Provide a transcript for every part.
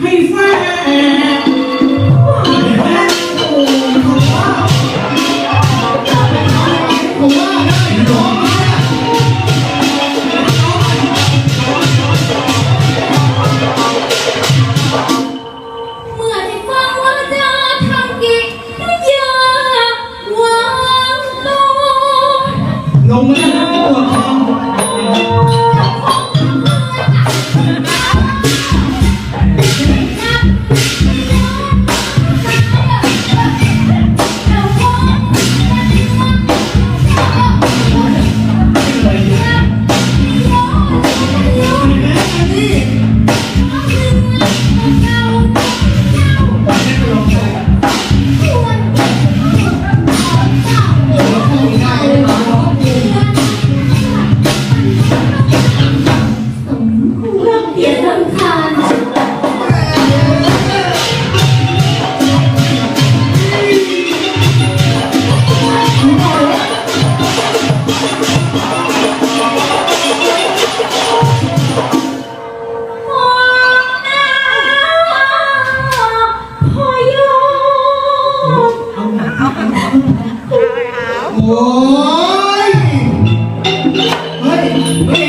ให้แฟน Yeah.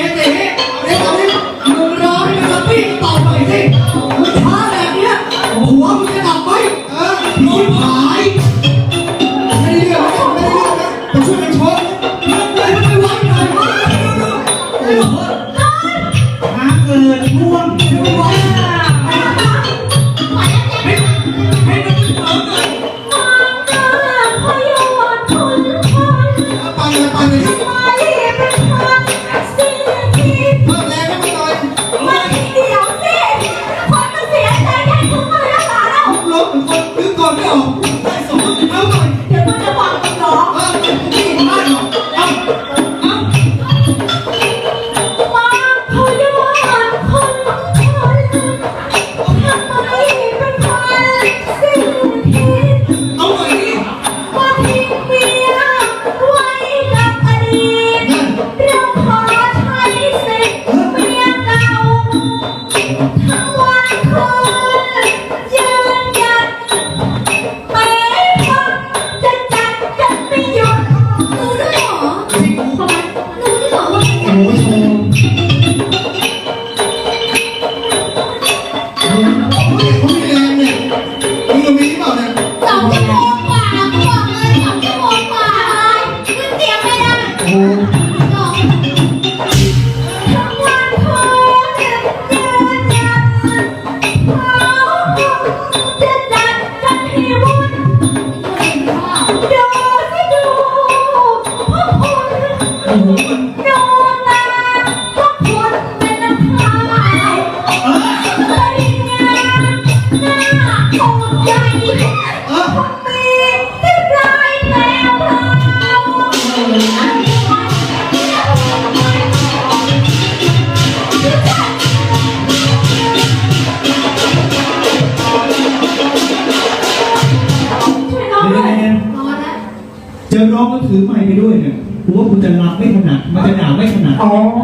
นร้องก็ถือไม้ไปด้วยเนี่ยกูว่ากูจะรับไม่ถนัดมันจะด่าไม่ถนัด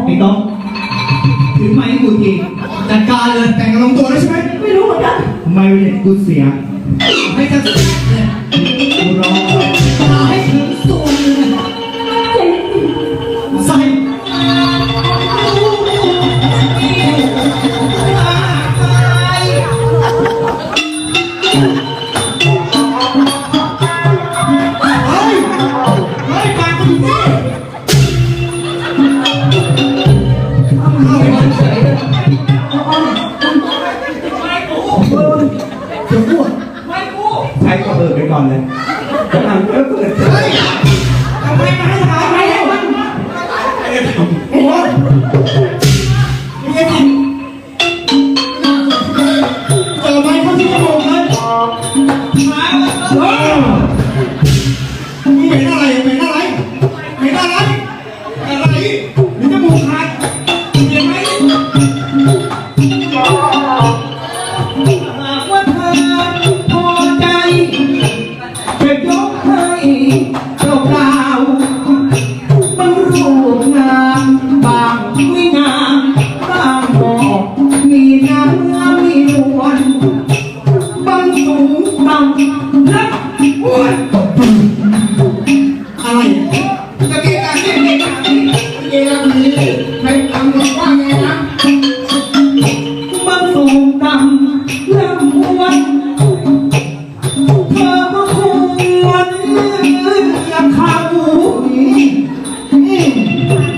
ไอ้ต้องถือไม้ให้กูทีจัดการเลยแต่งกัลงตัวได้ใช่ไหมไม่รู้เหมือนกัน ไม่เนี่ยกูเสีย ให้กันเลยกูร้อง ใช้ก็เปิดไปก่อนเลยกำลังก็เปิด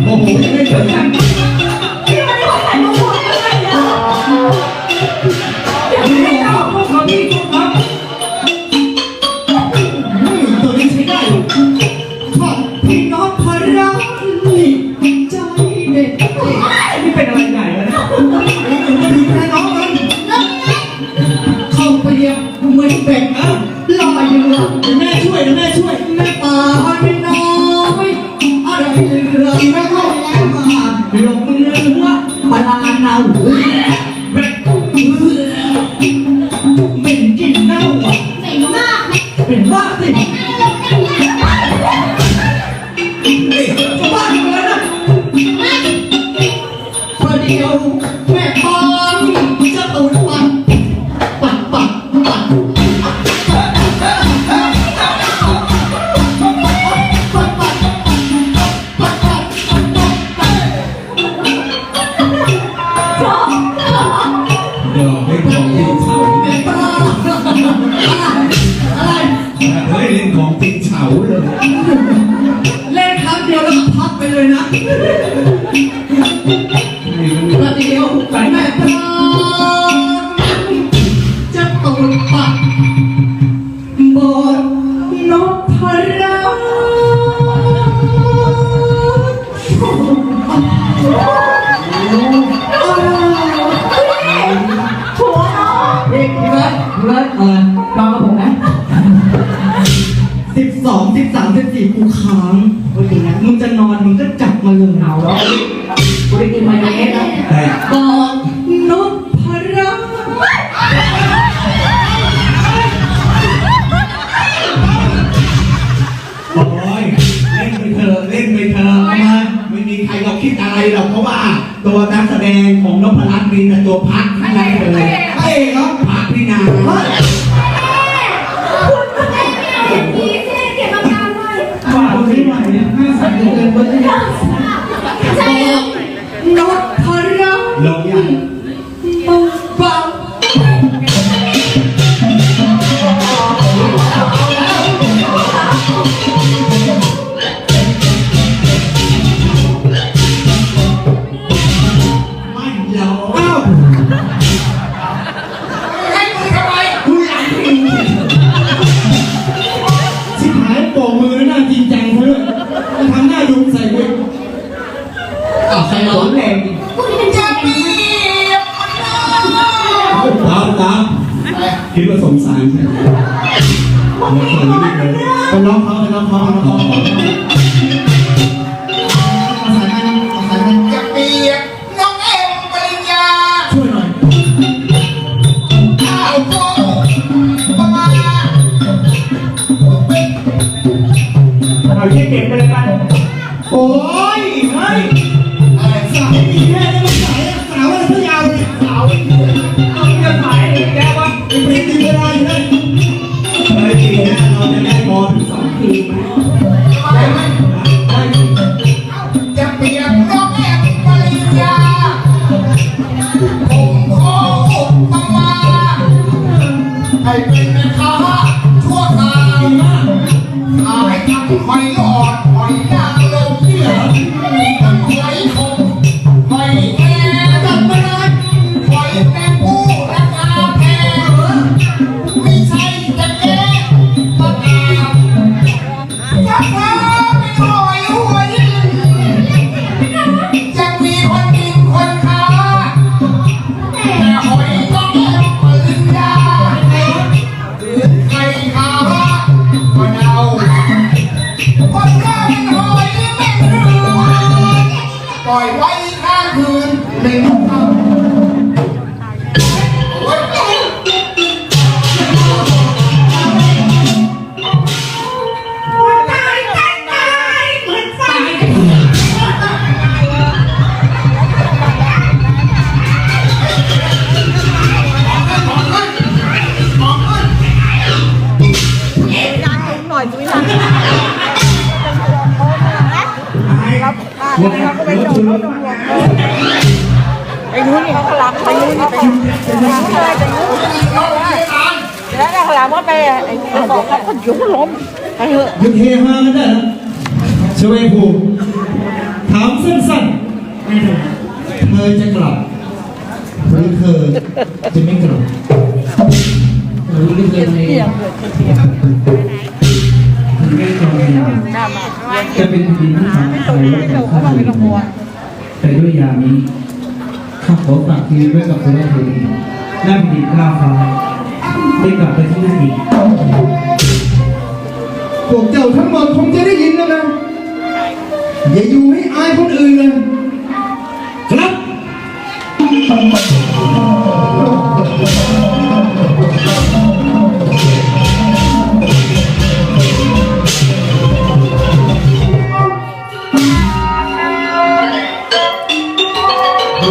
โอ้โหไม่สนใจ เลยเอาแล้วกูได้กินมายองเนสแล้วแต่อกนพรัตน์โอ้ยเล่นไปเถอะเล่นไปเถอะเอามาไม่มีใครเราคิดอะไรหรอกเพราะว่า ตัวนักแสดงของนพรัตน์มีแต่ตัวพักข้างในเลยเอ้ยครับพักเนา ตามตามคิดว่าสงสารใช่ไหมมาเขินนิดเลยไปน้องเขาไปน้องเขาไปน้องเขาภาษาไทยภาษาไทยจะเปียกน้องเอ็มปริญญาช่วยหน่อยข้าโพดปลาเอาเก็บไปเลยกันโอ้ยเฮ้ยอะไรสาวไม่มีแม่ I ไว้ข้างคืนในมุกเขาหน่อยจุ้ยนะรับ เขากำลังไปนู้นนี่ไปนู้นอะไรไปนู้นแล้วก็หลังว่าไปไอ้เขาบอกเขาก็ยุบล้มไปเถอะยุดเฮฮากันได้แล้วชเวภูมิถามสั้นๆเธอจะกลับหรือเธอจะไม่กลับราไม่เคยในเที่ยงเลยจะเป็นดินที่สามไทยและเข้าไม่ต้องห่วแต่ด้วยยานี้ ข้าขอฝากทีไว้กับคุณแม่เธอหน้าแผ่นดินข้าฟ้าได้กลับไปที่นั่นอีกพวกเจ้าทั้งหมดคงจะได้ยินแล้วนะอย่าอยู่ให้อายคนอื่นเลยครับ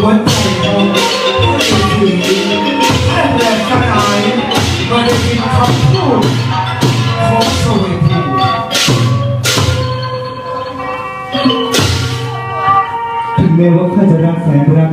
วันใจของผู้หญิงแค่แรงกระดายมาได้ยินคำพูดของสวีภูถึงแม้ว่าข้าจะรักแสนรัก